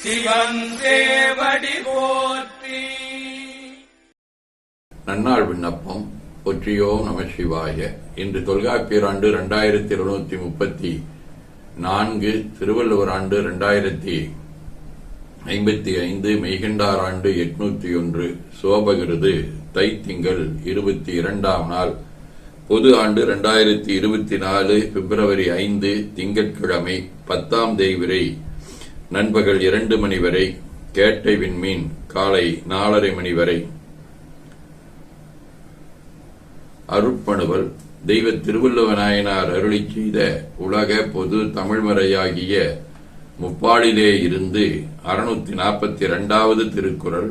சிவன் போற்றி. நன்னாள் விண்ணப்பம் ஒற்றியோ நம சிவாய இன்று தொல்காப்பியர் ஆண்டு இரண்டாயிரத்தி இருநூத்தி முப்பத்தி நான்கு திருவள்ளுவர் ஆண்டு இரண்டாயிரத்தி ஐம்பத்தி ஐந்து மெய்கண்டார் ஆண்டு எட்நூத்தி ஒன்று சோபகிருது தைத்திங்கள் இருபத்தி இரண்டாம் நாள் பொது ஆண்டு இரண்டாயிரத்தி இருபத்தி நாலு பிப்ரவரி ஐந்து திங்கட்கிழமை பத்தாம் தேய்விரை நண்பகல் இரண்டு மணி வரை கேட்டை விண்மீன் காலை நாலரை மணி வரை. அருட்பணுவல் தெய்வ திருவள்ளுவ நாயனார் அருளி செய்த உலக பொது தமிழ்மறையாகிய முப்பாடிலே இருந்து அறுநூத்தி நாற்பத்தி இரண்டாவது திருக்குறள்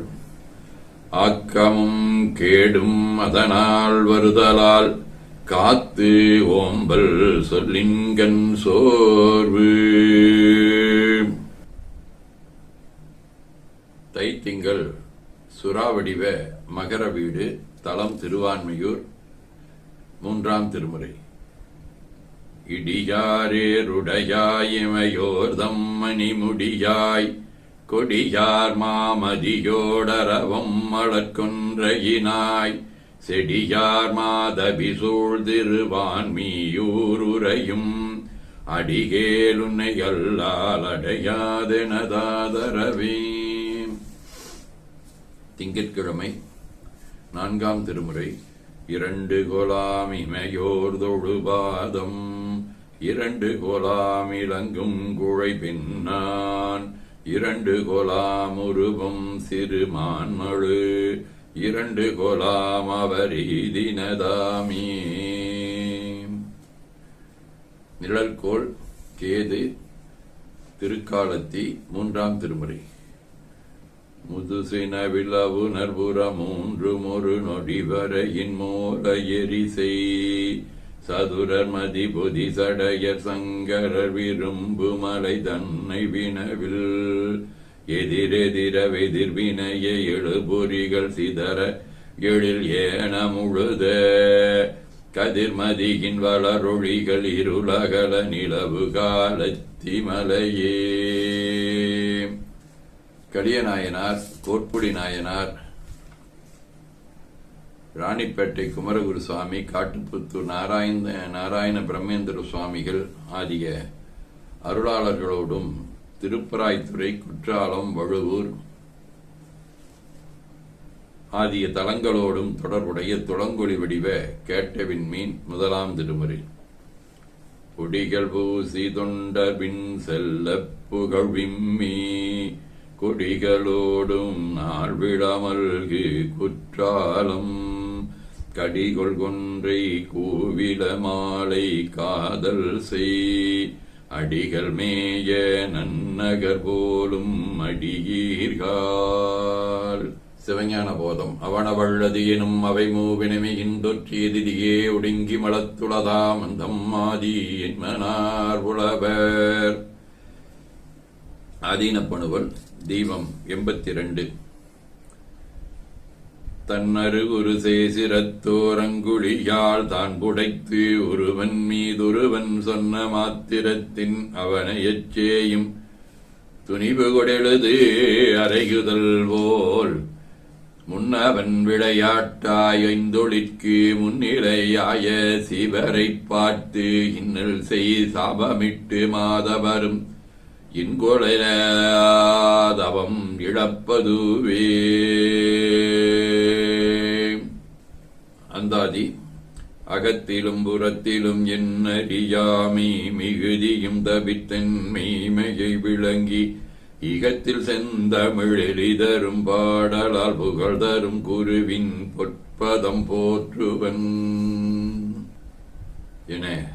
ஆக்கமும் கேடும் அதனால் வருதலால் காத்து ஓம்பல் சொல்லின்கண் சோர்வு. தைத்திங்கள் சுறாவடிவ மகர வீடு தலம் திருவான்மையூர் மூன்றாம் திருமுறை. இடியாரேருடையாயிமையோர் தம்மணிமுடியாய் கொடியார் மாமதியோடரவம் மலர்கொன்றையினாய். செடியார் மாதபி சூழ்திருவான்மியூருரையும் அடிகேலுன்னை அல்லால் அடையாதெனதாதரவே. திங்கட்கிழமை நான்காம் திருமுறை இரண்டு கோலாம் இமையோர் தொழுபாதம். இரண்டு கோலாம் இளங்கும் குழை பின்னான். இரண்டு கோலாம் உருவம் சிறுமான்மழு. இரண்டு கோலாம் அவர் நிழல்கோள் கேது திருக்காலத்தி மூன்றாம் திருமுறை. முதுசின விளவு நற்புற மூன்று மொரு நொடி வரையின் மூல எரிசை. சதுரர் மதி பொதி சடையர் சங்கரர் விரும்பு மலை தன்னை வினவில். எதிரெதிர வெதிர்வினைய எழுபொறிகள் சிதற எழில் ஏன முழுத. கதிர்மதியின் வளரொழிகள் இருளகல நிலவு காலத்தி மலையே. கலியநாயனார் கோட்புடி நாயனார் ராணிப்பேட்டை குமரகுரு சுவாமி காட்டுப்புத்தூர் நாராயண நாராயண பிரம்மேந்திர சுவாமிகள் ஆகிய அருளாளர்களோடும் திருப்பராய்த்துறை குற்றாலம் வழுவூர் ஆகிய தலங்களோடும் தொடர்புடைய துளங்கொழி வடிவ கேட்டவின் மீன் முதலாம் திருமுறை. பொடிகள் பூசி தொண்டபின் செல்ல புகழ்விம்மீ கொடிகளோடும் நாள் விழாமல்கு குற்றாலம். கடிகொள் கொன்றை கூவிட மாலை காதல் செய். அடிகள் மேய நன்னகர் போலும் அடியீர்கால். சிவஞான போதம். அவனவள்ளது எனும் அவை மூவினமையின் எதிரியே ஒடுங்கி மலத்துளதாம் அந்தம் ஆதி என்மனார் புலவர் ஆதீனப்பணுவல் தீபம் எண்பத்தி ரெண்டு தன்னரு ஒரு சேசிரத்தோரங்குழியால் தான் புடைத்து ஒருவன் மீதொருவன் சொன்ன மாத்திரத்தின் அவனை எச்சேயும். துணிவு கொடெழுது அறைகுதல் போல் முன்னவன் விளையாட்டாய் ஐந்தொழிற்கு முன்னிலையாய சிவரைப் பார்த்து இன்னல் செய் சாபமிட்டு மாதவரும். இன்கொலையாதவம் இழப்பதுவே. அந்தாதி அகத்திலும் புறத்திலும் என்னறியாமை மிகுதியும் தவித்தன் மெய்மையை விளங்கி இகத்தில் செந்தமிழெளிதரும் பாடலால் புகழ் தரும் குருவின் பொற்பதம் போற்றுவன். என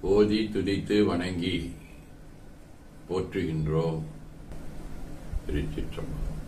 ஓதி துதித்து வணங்கி போற்றுகின்றோம். திருச்சிற்றம்பலம்.